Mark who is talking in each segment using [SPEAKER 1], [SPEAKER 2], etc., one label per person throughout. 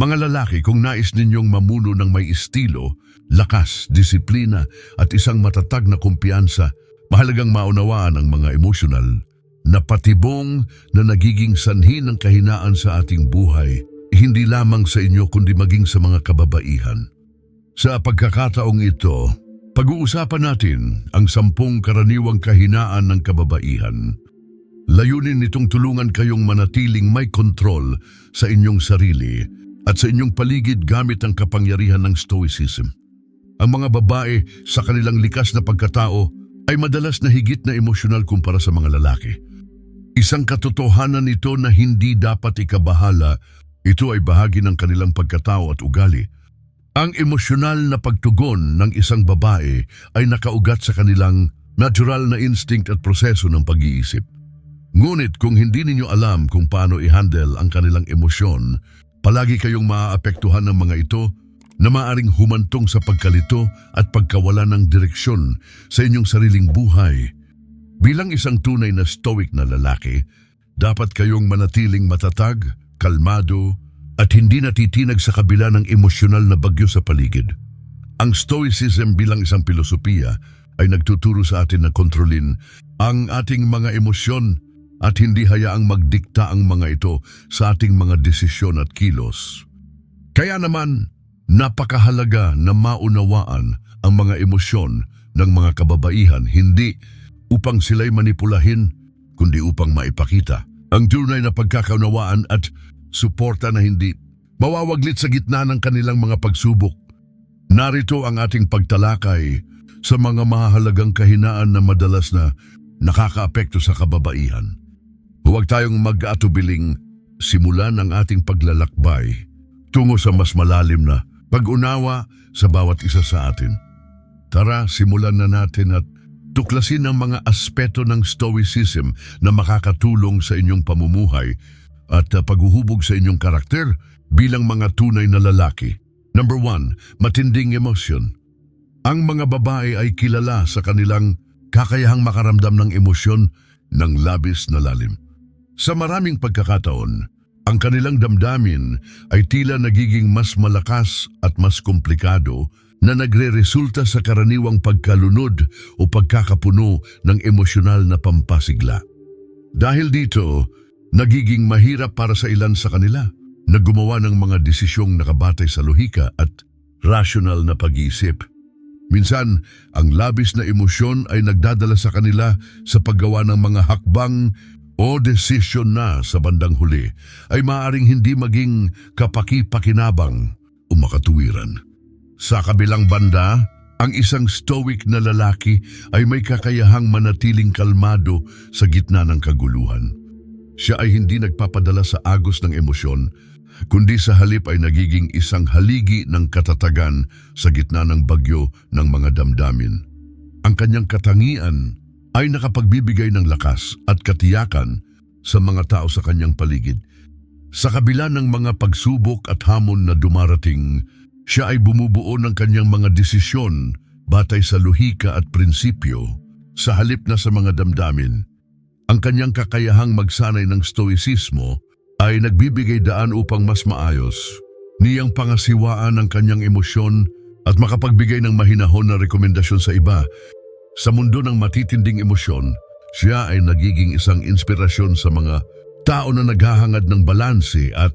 [SPEAKER 1] Mga lalaki, kung nais ninyong mamuno ng may estilo, lakas, disiplina at isang matatag na kumpiyansa, mahalagang maunawaan ang mga emosyonal na patibong na nagiging sanhi ng kahinaan sa ating buhay, hindi lamang sa inyo kundi maging sa mga kababaihan. Sa pagkakataong ito, pag-uusapan natin ang sampung karaniwang kahinaan ng kababaihan. Layunin nitong tulungan kayong manatiling may kontrol sa inyong sarili at sa inyong paligid gamit ang kapangyarihan ng Stoicism. Ang mga babae sa kanilang likas na pagkatao ay madalas na higit na emosyonal kumpara sa mga lalaki. Isang katotohanan nito na hindi dapat ikabahala, ito ay bahagi ng kanilang pagkatao at ugali. Ang emosyonal na pagtugon ng isang babae ay nakaugat sa kanilang natural na instinct at proseso ng pag-iisip. Ngunit kung hindi ninyo alam kung paano i-handle ang kanilang emosyon, palagi kayong maaapektuhan ng mga ito na maaring humantong sa pagkalito at pagkawala ng direksyon sa inyong sariling buhay. Bilang isang tunay na stoic na lalaki, dapat kayong manatiling matatag, kalmado, at hindi natitinag sa kabila ng emosyonal na bagyo sa paligid. Ang Stoicism bilang isang filosofiya ay nagtuturo sa atin na kontrolin ang ating mga emosyon at hindi hayaang magdikta ang mga ito sa ating mga desisyon at kilos. Kaya naman, napakahalaga na maunawaan ang mga emosyon ng mga kababaihan hindi upang sila'y manipulahin, kundi upang maipakita ang tunay na pagkakaunawaan at suporta na hindi mawawaglit sa gitna ng kanilang mga pagsubok. Narito ang ating pagtalakay sa mga mahalagang kahinaan na madalas na nakakaapekto sa kababaihan. Huwag tayong mag-atubiling simulan ang ating paglalakbay tungo sa mas malalim na pag-unawa sa bawat isa sa atin. Tara, simulan na natin at tuklasin ang mga aspeto ng Stoicism na makakatulong sa inyong pamumuhay at uh, paghuhubog sa inyong karakter bilang mga tunay na lalaki. Number one, matinding emosyon. Ang mga babae ay kilala sa kanilang kakayahang makaramdam ng emosyon ng labis na lalim. Sa maraming pagkakataon, ang kanilang damdamin ay tila nagiging mas malakas at mas komplikado na nagre-resulta sa karaniwang pagkalunod o pagkakapuno ng emosyonal na pampasigla. Dahil dito, nagiging mahirap para sa ilan sa kanila na gumawa ng mga desisyong nakabatay sa lohika at rational na pag-iisip. Minsan, ang labis na emosyon ay nagdadala sa kanila sa paggawa ng mga hakbang o desisyon na sa bandang huli ay maaring hindi maging kapaki-pakinabang o makatuwiran. Sa kabilang banda, ang isang stoic na lalaki ay may kakayahang manatiling kalmado sa gitna ng kaguluhan. Siya ay hindi nagpapadala sa agos ng emosyon, kundi sa halip ay nagiging isang haligi ng katatagan sa gitna ng bagyo ng mga damdamin. Ang kanyang katangian ay nakapagbibigay ng lakas at katiyakan sa mga tao sa kanyang paligid. Sa kabila ng mga pagsubok at hamon na dumarating, siya ay bumubuo ng kanyang mga desisyon batay sa lohika at prinsipyo sa halip na sa mga damdamin. Ang kanyang kakayahang magsanay ng stoicismo ay nagbibigay daan upang mas maayos, niyang pangasiwaan ang kanyang emosyon at makapagbigay ng mahinahon na rekomendasyon sa iba. Sa mundo ng matitinding emosyon, siya ay nagiging isang inspirasyon sa mga tao na naghahangad ng balanse at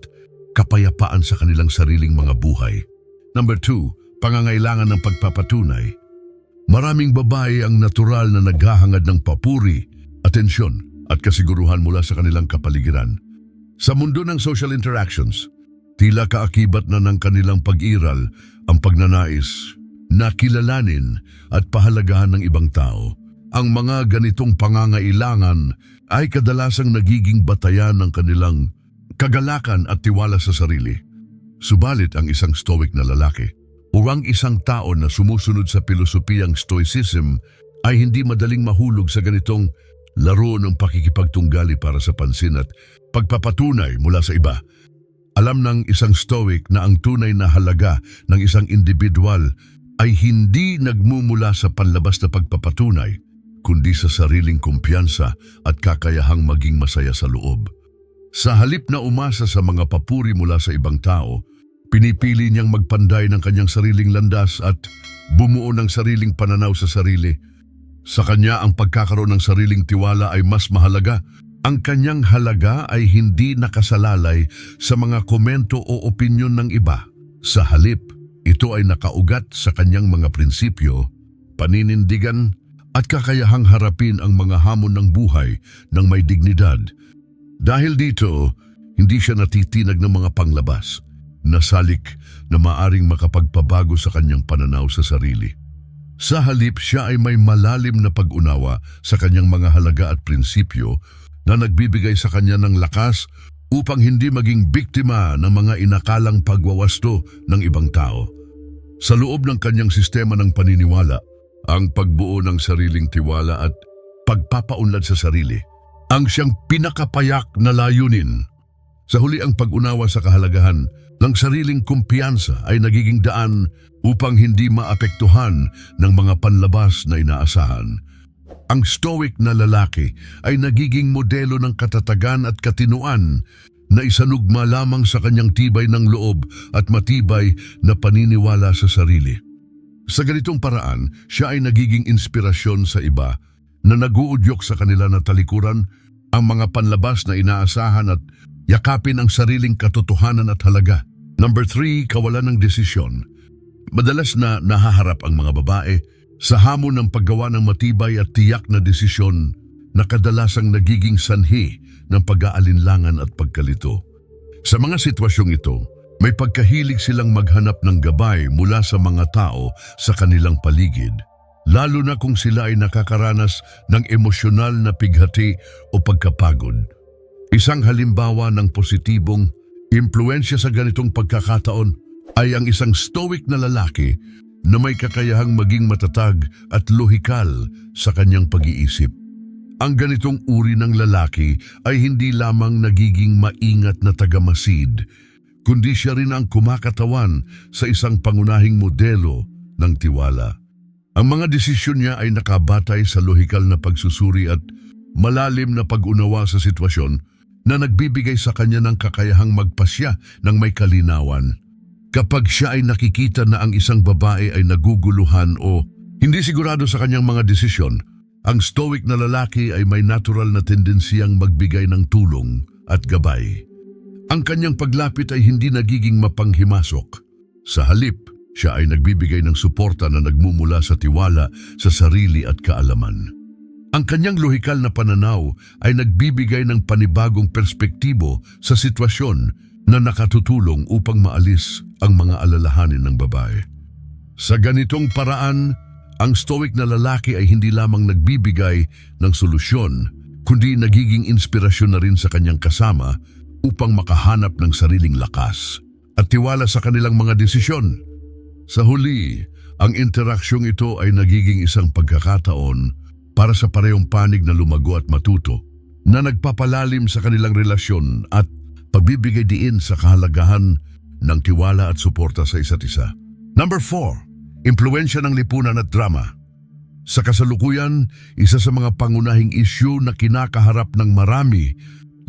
[SPEAKER 1] kapayapaan sa kanilang sariling mga buhay. Number two, pangangailangan ng pagpapatunay. Maraming babae ang natural na naghahangad ng papuri, atensyon at kasiguruhan mula sa kanilang kapaligiran. Sa mundo ng social interactions, tila kaakibat na ng kanilang pag-iral ang pagnanais na kilalanin at pahalagahan ng ibang tao. Ang mga ganitong pangangailangan ay kadalasang nagiging batayan ng kanilang kagalakan at tiwala sa sarili. Subalit ang isang stoic na lalaki o ang isang tao na sumusunod sa pilosopiyang stoicism ay hindi madaling mahulog sa ganitong laro ng pakikipagtunggali para sa pansin at pagpapatunay mula sa iba. Alam ng isang stoic na ang tunay na halaga ng isang individual ay hindi nagmumula sa panlabas na pagpapatunay, kundi sa sariling kumpiyansa at kakayahang maging masaya sa loob. Sa halip na umasa sa mga papuri mula sa ibang tao, Pinipili niyang magpanday ng kanyang sariling landas at bumuo ng sariling pananaw sa sarili. Sa kanya ang pagkakaroon ng sariling tiwala ay mas mahalaga. Ang kanyang halaga ay hindi nakasalalay sa mga komento o opinyon ng iba. Sa halip, ito ay nakaugat sa kanyang mga prinsipyo, paninindigan at kakayahang harapin ang mga hamon ng buhay ng may dignidad. Dahil dito, hindi siya natitinag ng mga panglabas, nasalik na maaring makapagpabago sa kanyang pananaw sa sarili. Sa halip siya ay may malalim na pag-unawa sa kanyang mga halaga at prinsipyo na nagbibigay sa kanya ng lakas upang hindi maging biktima ng mga inakalang pagwawasto ng ibang tao. Sa loob ng kanyang sistema ng paniniwala, ang pagbuo ng sariling tiwala at pagpapaunlad sa sarili ang siyang pinakapayak na layunin. Sa huli ang pag-unawa sa kahalagahan ng sariling kumpiyansa ay nagiging daan upang hindi maapektuhan ng mga panlabas na inaasahan. Ang stoic na lalaki ay nagiging modelo ng katatagan at katinuan na isanugma lamang sa kanyang tibay ng loob at matibay na paniniwala sa sarili. Sa ganitong paraan, siya ay nagiging inspirasyon sa iba na naguudyok sa kanila na talikuran ang mga panlabas na inaasahan at yakapin ang sariling katotohanan at halaga. Number three, kawalan ng desisyon. Madalas na nahaharap ang mga babae sa hamon ng paggawa ng matibay at tiyak na desisyon na kadalasang nagiging sanhi ng pag-aalinlangan at pagkalito. Sa mga sitwasyong ito, may pagkahilig silang maghanap ng gabay mula sa mga tao sa kanilang paligid, lalo na kung sila ay nakakaranas ng emosyonal na pighati o pagkapagod. Isang halimbawa ng positibong impluensya sa ganitong pagkakataon ay ang isang stoic na lalaki na may kakayahang maging matatag at lohikal sa kanyang pag-iisip. Ang ganitong uri ng lalaki ay hindi lamang nagiging maingat na tagamasid, kundi siya rin ang kumakatawan sa isang pangunahing modelo ng tiwala. Ang mga desisyon niya ay nakabatay sa lohikal na pagsusuri at malalim na pag-unawa sa sitwasyon na nagbibigay sa kanya ng kakayahang magpasya ng may kalinawan. Kapag siya ay nakikita na ang isang babae ay naguguluhan o hindi sigurado sa kanyang mga desisyon, ang stoic na lalaki ay may natural na tendensiyang magbigay ng tulong at gabay. Ang kanyang paglapit ay hindi nagiging mapanghimasok. Sa halip, siya ay nagbibigay ng suporta na nagmumula sa tiwala sa sarili at kaalaman. Ang kanyang lohikal na pananaw ay nagbibigay ng panibagong perspektibo sa sitwasyon na nakatutulong upang maalis ang mga alalahanin ng babae. Sa ganitong paraan, ang stoic na lalaki ay hindi lamang nagbibigay ng solusyon, kundi nagiging inspirasyon na rin sa kanyang kasama upang makahanap ng sariling lakas at tiwala sa kanilang mga desisyon. Sa huli, ang interaksyong ito ay nagiging isang pagkakataon para sa parehong panig na lumago at matuto na nagpapalalim sa kanilang relasyon at pagbibigay diin sa kahalagahan ng tiwala at suporta sa isa't isa. Number 4. Impluensya ng lipunan at drama. Sa kasalukuyan, isa sa mga pangunahing isyu na kinakaharap ng marami,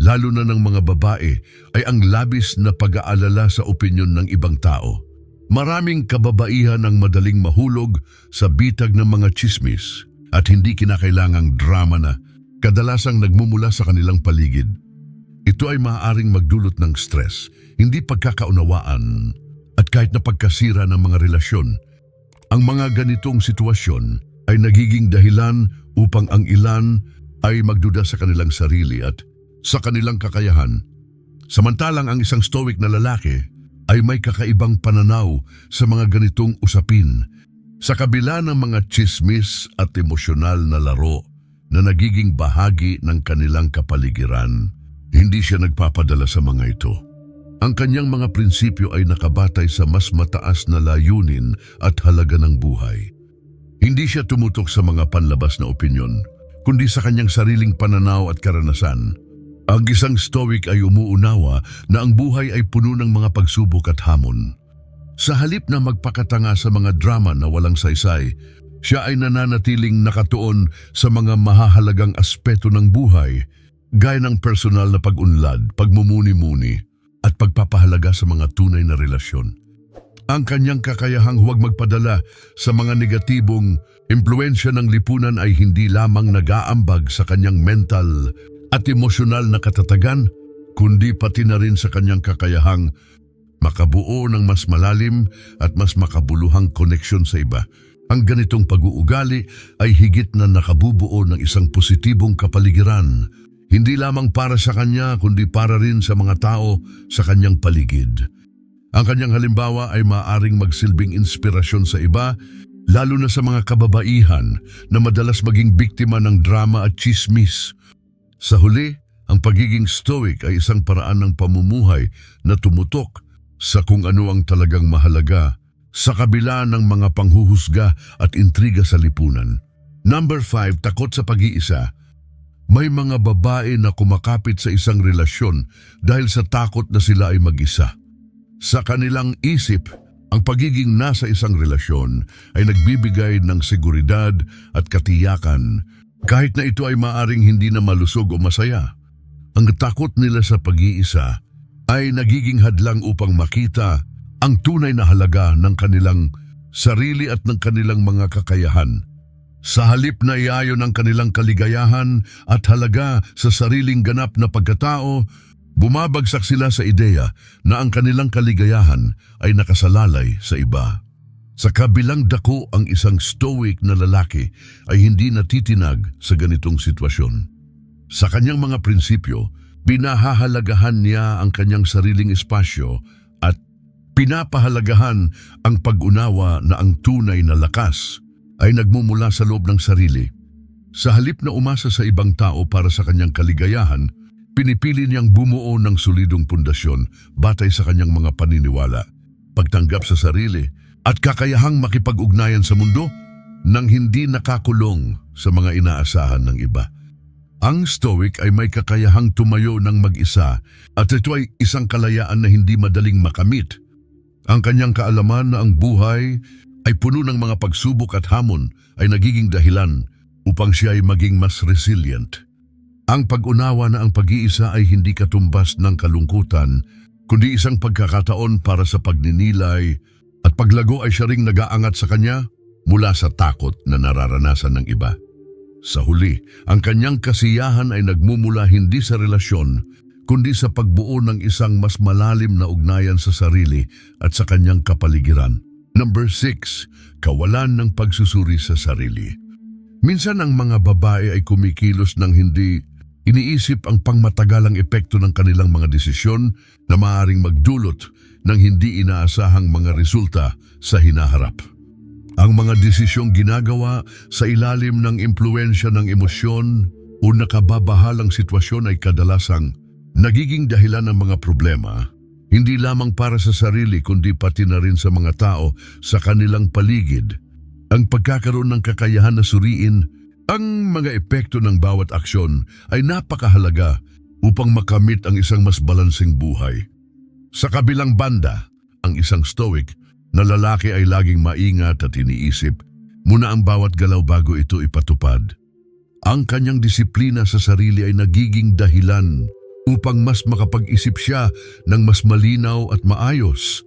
[SPEAKER 1] lalo na ng mga babae, ay ang labis na pag-aalala sa opinyon ng ibang tao. Maraming kababaihan ang madaling mahulog sa bitag ng mga chismis at hindi kinakailangang drama na kadalasang nagmumula sa kanilang paligid. Ito ay maaaring magdulot ng stress, hindi pagkakaunawaan, at kahit na pagkasira ng mga relasyon. Ang mga ganitong sitwasyon ay nagiging dahilan upang ang ilan ay magduda sa kanilang sarili at sa kanilang kakayahan. Samantalang ang isang stoic na lalaki ay may kakaibang pananaw sa mga ganitong usapin. Sa kabila ng mga chismis at emosyonal na laro na nagiging bahagi ng kanilang kapaligiran, hindi siya nagpapadala sa mga ito. Ang kanyang mga prinsipyo ay nakabatay sa mas mataas na layunin at halaga ng buhay. Hindi siya tumutok sa mga panlabas na opinyon, kundi sa kanyang sariling pananaw at karanasan. Ang isang stoic ay umuunawa na ang buhay ay puno ng mga pagsubok at hamon. Sa halip na magpakatanga sa mga drama na walang saysay, siya ay nananatiling nakatuon sa mga mahahalagang aspeto ng buhay, gaya ng personal na pag-unlad, pagmumuni-muni, at pagpapahalaga sa mga tunay na relasyon. ang kanyang kakayahang huwag magpadala sa mga negatibong impluensya ng lipunan ay hindi lamang nag-aambag sa kanyang mental at emosyonal na katatagan, kundi pati na rin sa kanyang kakayahang makabuo ng mas malalim at mas makabuluhang koneksyon sa iba. Ang ganitong pag-uugali ay higit na nakabubuo ng isang positibong kapaligiran, hindi lamang para sa kanya kundi para rin sa mga tao sa kanyang paligid. Ang kanyang halimbawa ay maaring magsilbing inspirasyon sa iba, lalo na sa mga kababaihan na madalas maging biktima ng drama at chismis. Sa huli, ang pagiging stoic ay isang paraan ng pamumuhay na tumutok sa kung ano ang talagang mahalaga sa kabila ng mga panghuhusga at intriga sa lipunan. Number 5, takot sa pag-iisa. May mga babae na kumakapit sa isang relasyon dahil sa takot na sila ay mag-isa. Sa kanilang isip, ang pagiging nasa isang relasyon ay nagbibigay ng seguridad at katiyakan kahit na ito ay maaring hindi na malusog o masaya. Ang takot nila sa pag-iisa ay nagiging hadlang upang makita ang tunay na halaga ng kanilang sarili at ng kanilang mga kakayahan. Sa halip na iayon ang kanilang kaligayahan at halaga sa sariling ganap na pagkatao, bumabagsak sila sa ideya na ang kanilang kaligayahan ay nakasalalay sa iba. Sa kabilang dako ang isang stoic na lalaki ay hindi natitinag sa ganitong sitwasyon. Sa kanyang mga prinsipyo, pinahahalagahan niya ang kanyang sariling espasyo at pinapahalagahan ang pag-unawa na ang tunay na lakas ay nagmumula sa loob ng sarili. Sa halip na umasa sa ibang tao para sa kanyang kaligayahan, pinipili niyang bumuo ng solidong pundasyon batay sa kanyang mga paniniwala, pagtanggap sa sarili at kakayahang makipag-ugnayan sa mundo nang hindi nakakulong sa mga inaasahan ng iba. Ang Stoic ay may kakayahang tumayo ng mag-isa at ito ay isang kalayaan na hindi madaling makamit. Ang kanyang kaalaman na ang buhay ay puno ng mga pagsubok at hamon ay nagiging dahilan upang siya ay maging mas resilient. Ang pag-unawa na ang pag-iisa ay hindi katumbas ng kalungkutan, kundi isang pagkakataon para sa pagninilay at paglago ay siya ring nagaangat sa kanya mula sa takot na nararanasan ng iba. Sa huli, ang kanyang kasiyahan ay nagmumula hindi sa relasyon, kundi sa pagbuo ng isang mas malalim na ugnayan sa sarili at sa kanyang kapaligiran. Number 6, kawalan ng pagsusuri sa sarili. Minsan ang mga babae ay kumikilos ng hindi iniisip ang pangmatagalang epekto ng kanilang mga desisyon na maaaring magdulot ng hindi inaasahang mga resulta sa hinaharap. Ang mga desisyong ginagawa sa ilalim ng impluensya ng emosyon o nakababahalang sitwasyon ay kadalasang nagiging dahilan ng mga problema, hindi lamang para sa sarili kundi pati na rin sa mga tao sa kanilang paligid. Ang pagkakaroon ng kakayahan na suriin ang mga epekto ng bawat aksyon ay napakahalaga upang makamit ang isang mas balansing buhay. Sa kabilang banda, ang isang stoic na lalaki ay laging maingat at iniisip muna ang bawat galaw bago ito ipatupad. Ang kanyang disiplina sa sarili ay nagiging dahilan upang mas makapag-isip siya ng mas malinaw at maayos.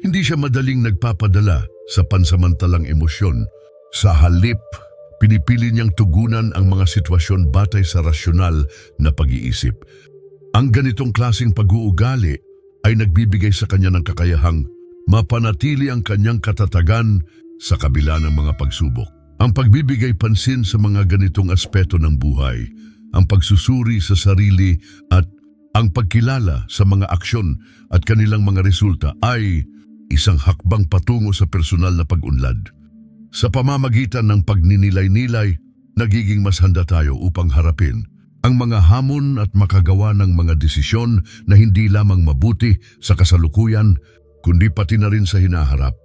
[SPEAKER 1] Hindi siya madaling nagpapadala sa pansamantalang emosyon. Sa halip, pinipili niyang tugunan ang mga sitwasyon batay sa rasyonal na pag-iisip. Ang ganitong klasing pag-uugali ay nagbibigay sa kanya ng kakayahang mapanatili ang kanyang katatagan sa kabila ng mga pagsubok. Ang pagbibigay pansin sa mga ganitong aspeto ng buhay, ang pagsusuri sa sarili at ang pagkilala sa mga aksyon at kanilang mga resulta ay isang hakbang patungo sa personal na pag-unlad. Sa pamamagitan ng pagninilay-nilay, nagiging mas handa tayo upang harapin ang mga hamon at makagawa ng mga desisyon na hindi lamang mabuti sa kasalukuyan, kundi pati na rin sa hinaharap.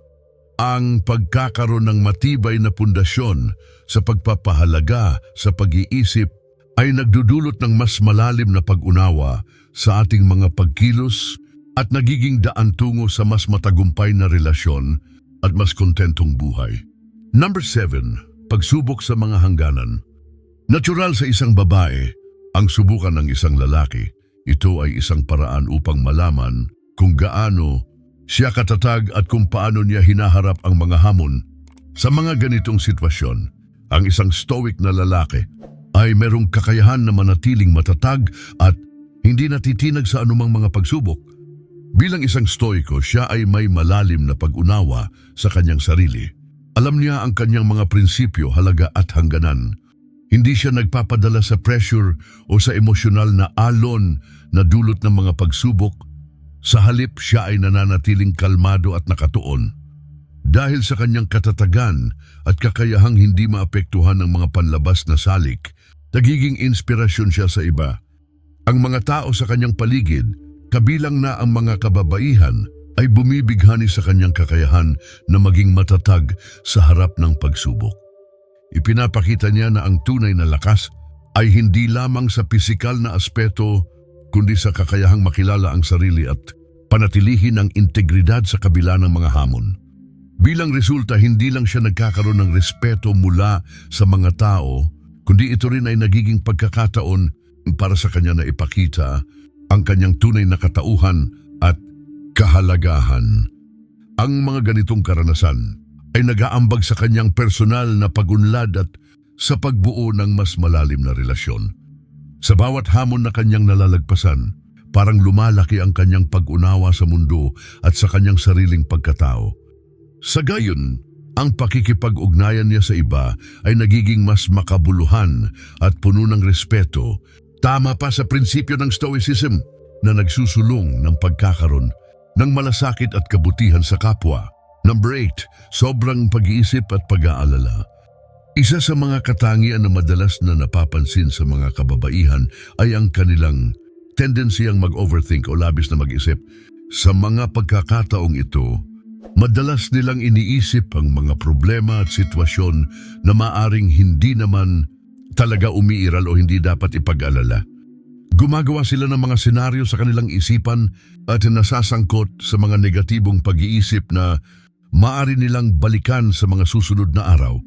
[SPEAKER 1] Ang pagkakaroon ng matibay na pundasyon sa pagpapahalaga sa pag-iisip ay nagdudulot ng mas malalim na pag-unawa sa ating mga pagkilos at nagiging daan tungo sa mas matagumpay na relasyon at mas kontentong buhay. Number 7. Pagsubok sa mga hangganan. Natural sa isang babae ang subukan ng isang lalaki. Ito ay isang paraan upang malaman kung gaano Siya katatag at kung paano niya hinaharap ang mga hamon. Sa mga ganitong sitwasyon, ang isang stoic na lalaki ay merong kakayahan na manatiling matatag at hindi natitinag sa anumang mga pagsubok. Bilang isang stoiko, siya ay may malalim na pag-unawa sa kanyang sarili. Alam niya ang kanyang mga prinsipyo, halaga at hangganan. Hindi siya nagpapadala sa pressure o sa emosyonal na alon na dulot ng mga pagsubok. Sa halip, siya ay nananatiling kalmado at nakatuon. Dahil sa kanyang katatagan at kakayahang hindi maapektuhan ng mga panlabas na salik, nagiging inspirasyon siya sa iba. Ang mga tao sa kanyang paligid, kabilang na ang mga kababaihan, ay bumibighani sa kanyang kakayahan na maging matatag sa harap ng pagsubok. Ipinapakita niya na ang tunay na lakas ay hindi lamang sa pisikal na aspeto kundi sa kakayahang makilala ang sarili at panatilihin ang integridad sa kabila ng mga hamon. Bilang resulta, hindi lang siya nagkakaroon ng respeto mula sa mga tao, kundi ito rin ay nagiging pagkakataon para sa kanya na ipakita ang kanyang tunay na katauhan at kahalagahan. Ang mga ganitong karanasan ay nagaambag sa kanyang personal na pagunlad at sa pagbuo ng mas malalim na relasyon. Sa bawat hamon na kanyang nalalagpasan, parang lumalaki ang kanyang pag-unawa sa mundo at sa kanyang sariling pagkatao. Sa gayon, ang pakikipag-ugnayan niya sa iba ay nagiging mas makabuluhan at puno ng respeto, tama pa sa prinsipyo ng Stoicism na nagsusulong ng pagkakaroon ng malasakit at kabutihan sa kapwa. Number 8, sobrang pag-iisip at pag-aalala. Isa sa mga katangian na madalas na napapansin sa mga kababaihan ay ang kanilang tendensiyang mag-overthink o labis na mag-isip. Sa mga pagkakataong ito, madalas nilang iniisip ang mga problema at sitwasyon na maaring hindi naman talaga umiiral o hindi dapat ipag-alala. Gumagawa sila ng mga senaryo sa kanilang isipan at nasasangkot sa mga negatibong pag-iisip na maaari nilang balikan sa mga susunod na araw.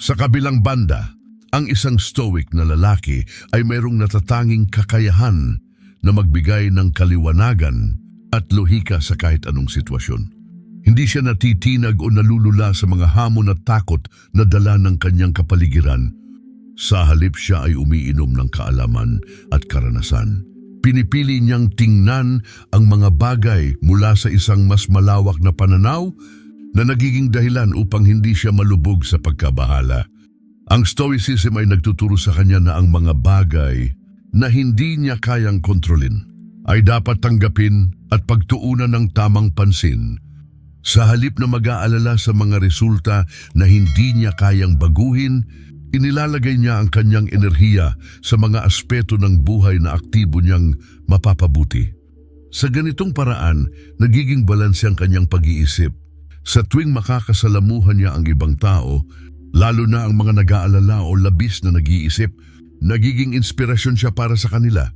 [SPEAKER 1] Sa kabilang banda, ang isang stoic na lalaki ay mayroong natatanging kakayahan na magbigay ng kaliwanagan at lohika sa kahit anong sitwasyon. Hindi siya natitinag o nalulula sa mga hamon at takot na dala ng kanyang kapaligiran. Sa halip siya ay umiinom ng kaalaman at karanasan. Pinipili niyang tingnan ang mga bagay mula sa isang mas malawak na pananaw na nagiging dahilan upang hindi siya malubog sa pagkabahala. Ang Stoicism ay nagtuturo sa kanya na ang mga bagay na hindi niya kayang kontrolin ay dapat tanggapin at pagtuunan ng tamang pansin. Sa halip na mag-aalala sa mga resulta na hindi niya kayang baguhin, inilalagay niya ang kanyang enerhiya sa mga aspeto ng buhay na aktibo niyang mapapabuti. Sa ganitong paraan, nagiging balanse ang kanyang pag-iisip sa tuwing makakasalamuhan niya ang ibang tao, lalo na ang mga nag-aalala o labis na nag-iisip, nagiging inspirasyon siya para sa kanila.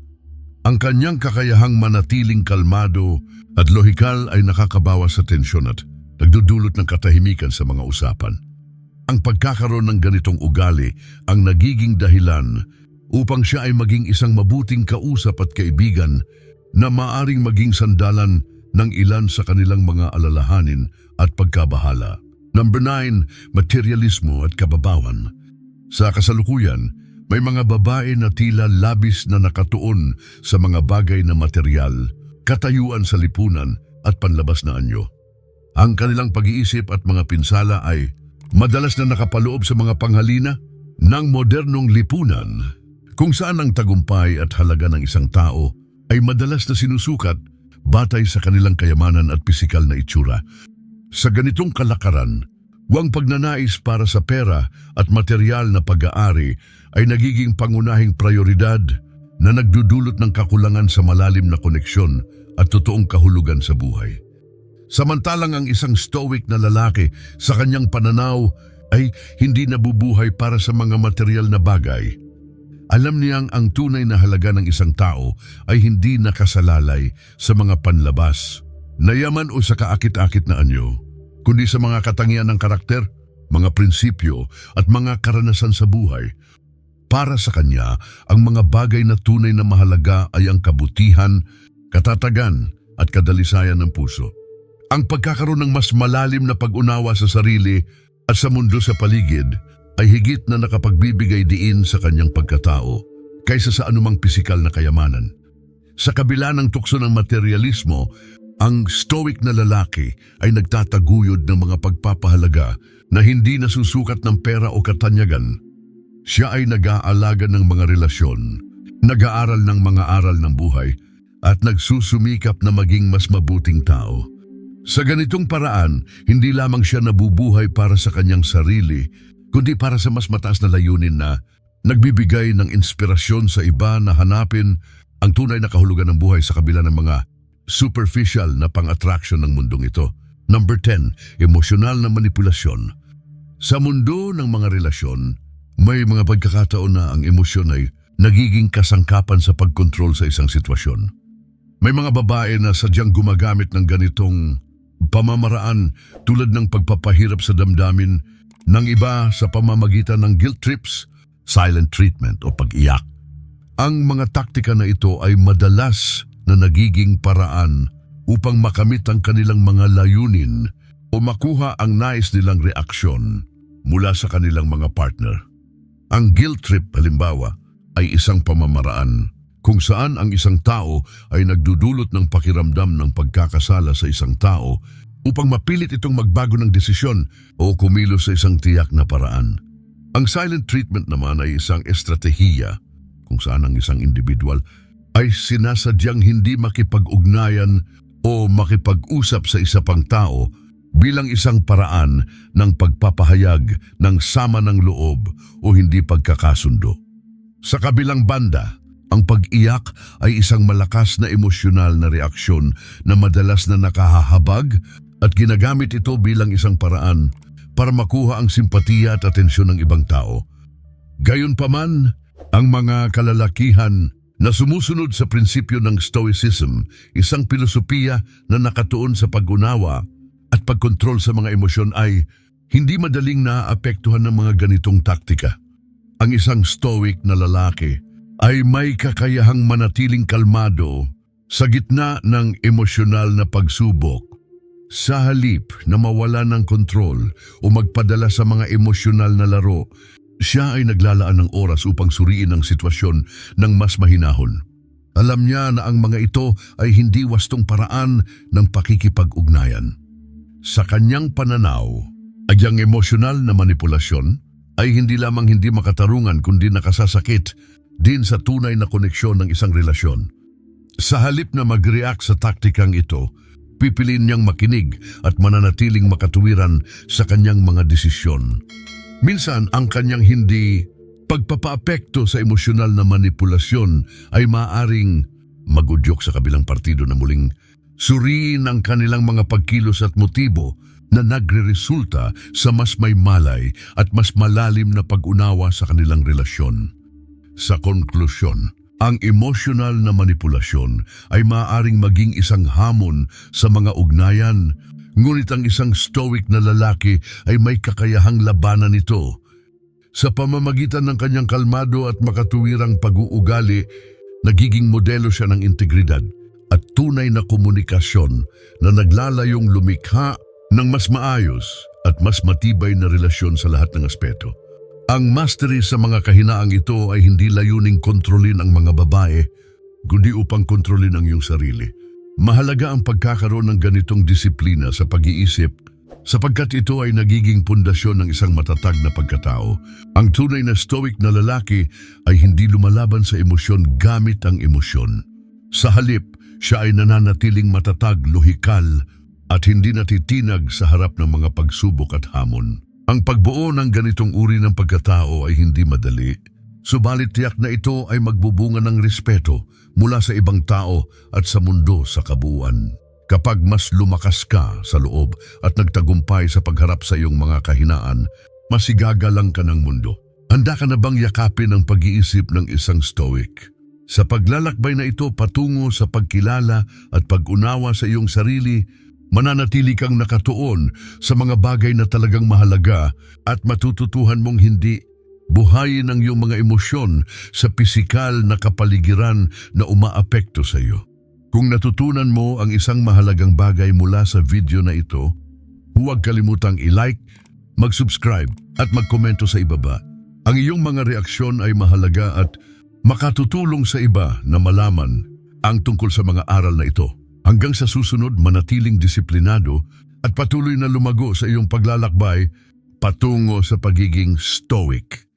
[SPEAKER 1] Ang kanyang kakayahang manatiling kalmado at lohikal ay nakakabawas sa tensyon at nagdudulot ng katahimikan sa mga usapan. Ang pagkakaroon ng ganitong ugali ang nagiging dahilan upang siya ay maging isang mabuting kausap at kaibigan na maaring maging sandalan ng ilan sa kanilang mga alalahanin at pagkabahala. Number 9, materialismo at kababawan. Sa kasalukuyan, may mga babae na tila labis na nakatuon sa mga bagay na material, katayuan sa lipunan at panlabas na anyo. Ang kanilang pag-iisip at mga pinsala ay madalas na nakapaloob sa mga panghalina ng modernong lipunan kung saan ang tagumpay at halaga ng isang tao ay madalas na sinusukat batay sa kanilang kayamanan at pisikal na itsura. Sa ganitong kalakaran, huwag pagnanais para sa pera at material na pag-aari ay nagiging pangunahing prioridad na nagdudulot ng kakulangan sa malalim na koneksyon at totoong kahulugan sa buhay. Samantalang ang isang stoic na lalaki sa kanyang pananaw ay hindi nabubuhay para sa mga material na bagay. Alam niyang ang tunay na halaga ng isang tao ay hindi nakasalalay sa mga panlabas, na yaman o sa kaakit-akit na anyo, kundi sa mga katangian ng karakter, mga prinsipyo at mga karanasan sa buhay. Para sa kanya, ang mga bagay na tunay na mahalaga ay ang kabutihan, katatagan at kadalisayan ng puso. Ang pagkakaroon ng mas malalim na pag-unawa sa sarili at sa mundo sa paligid ay higit na nakapagbibigay diin sa kanyang pagkatao kaysa sa anumang pisikal na kayamanan. Sa kabila ng tukso ng materialismo, ang stoic na lalaki ay nagtataguyod ng mga pagpapahalaga na hindi nasusukat ng pera o katanyagan. Siya ay nag-aalaga ng mga relasyon, nag-aaral ng mga aral ng buhay, at nagsusumikap na maging mas mabuting tao. Sa ganitong paraan, hindi lamang siya nabubuhay para sa kanyang sarili, kundi para sa mas mataas na layunin na nagbibigay ng inspirasyon sa iba na hanapin ang tunay na kahulugan ng buhay sa kabila ng mga superficial na pang-attraction ng mundong ito. Number 10, emosyonal na manipulasyon. Sa mundo ng mga relasyon, may mga pagkakataon na ang emosyon ay nagiging kasangkapan sa pagkontrol sa isang sitwasyon. May mga babae na sadyang gumagamit ng ganitong pamamaraan tulad ng pagpapahirap sa damdamin ng iba sa pamamagitan ng guilt trips, silent treatment o pag-iyak. Ang mga taktika na ito ay madalas na nagiging paraan upang makamit ang kanilang mga layunin o makuha ang nais nilang reaksyon mula sa kanilang mga partner. Ang guilt trip halimbawa ay isang pamamaraan kung saan ang isang tao ay nagdudulot ng pakiramdam ng pagkakasala sa isang tao upang mapilit itong magbago ng desisyon o kumilos sa isang tiyak na paraan. Ang silent treatment naman ay isang estratehiya kung saan ang isang individual ay sinasadyang hindi makipag-ugnayan o makipag-usap sa isa pang tao bilang isang paraan ng pagpapahayag ng sama ng loob o hindi pagkakasundo. Sa kabilang banda, ang pag-iyak ay isang malakas na emosyonal na reaksyon na madalas na nakahahabag at ginagamit ito bilang isang paraan para makuha ang simpatiya at atensyon ng ibang tao. Gayunpaman, ang mga kalalakihan na sumusunod sa prinsipyo ng Stoicism, isang pilosopiya na nakatuon sa pag-unawa at pagkontrol sa mga emosyon ay hindi madaling naapektuhan ng mga ganitong taktika. Ang isang stoic na lalaki ay may kakayahang manatiling kalmado sa gitna ng emosyonal na pagsubok. Sa halip na mawala ng kontrol o magpadala sa mga emosyonal na laro, siya ay naglalaan ng oras upang suriin ang sitwasyon ng mas mahinahon. Alam niya na ang mga ito ay hindi wastong paraan ng pakikipag-ugnayan. Sa kanyang pananaw, ay ang emosyonal na manipulasyon ay hindi lamang hindi makatarungan kundi nakasasakit din sa tunay na koneksyon ng isang relasyon. Sa halip na mag-react sa taktikang ito, pipiliin niyang makinig at mananatiling makatuwiran sa kanyang mga desisyon. Minsan ang kanyang hindi pagpapaapekto sa emosyonal na manipulasyon ay maaring magudyok sa kabilang partido na muling suriin ang kanilang mga pagkilos at motibo na nagre-resulta sa mas may malay at mas malalim na pag-unawa sa kanilang relasyon. Sa konklusyon, ang emosyonal na manipulasyon ay maaaring maging isang hamon sa mga ugnayan, ngunit ang isang stoic na lalaki ay may kakayahang labanan ito. Sa pamamagitan ng kanyang kalmado at makatuwirang pag-uugali, nagiging modelo siya ng integridad at tunay na komunikasyon na naglalayong lumikha ng mas maayos at mas matibay na relasyon sa lahat ng aspeto. Ang mastery sa mga kahinaang ito ay hindi layuning kontrolin ang mga babae, kundi upang kontrolin ang iyong sarili. Mahalaga ang pagkakaroon ng ganitong disiplina sa pag-iisip sapagkat ito ay nagiging pundasyon ng isang matatag na pagkatao. Ang tunay na stoic na lalaki ay hindi lumalaban sa emosyon gamit ang emosyon. Sa halip, siya ay nananatiling matatag, lohikal at hindi natitinag sa harap ng mga pagsubok at hamon. Ang pagbuo ng ganitong uri ng pagkatao ay hindi madali. Subalit tiyak na ito ay magbubunga ng respeto mula sa ibang tao at sa mundo sa kabuuan. Kapag mas lumakas ka sa loob at nagtagumpay sa pagharap sa iyong mga kahinaan, masigagalang ka ng mundo. Handa ka na bang yakapin ang pag-iisip ng isang stoic? Sa paglalakbay na ito patungo sa pagkilala at pag-unawa sa iyong sarili, mananatili kang nakatuon sa mga bagay na talagang mahalaga at matututuhan mong hindi buhayin ang iyong mga emosyon sa pisikal na kapaligiran na umaapekto sa iyo. Kung natutunan mo ang isang mahalagang bagay mula sa video na ito, huwag kalimutang i-like, mag-subscribe at magkomento sa ibaba. Ang iyong mga reaksyon ay mahalaga at makatutulong sa iba na malaman ang tungkol sa mga aral na ito. Hanggang sa susunod, manatiling disiplinado at patuloy na lumago sa iyong paglalakbay patungo sa pagiging stoic.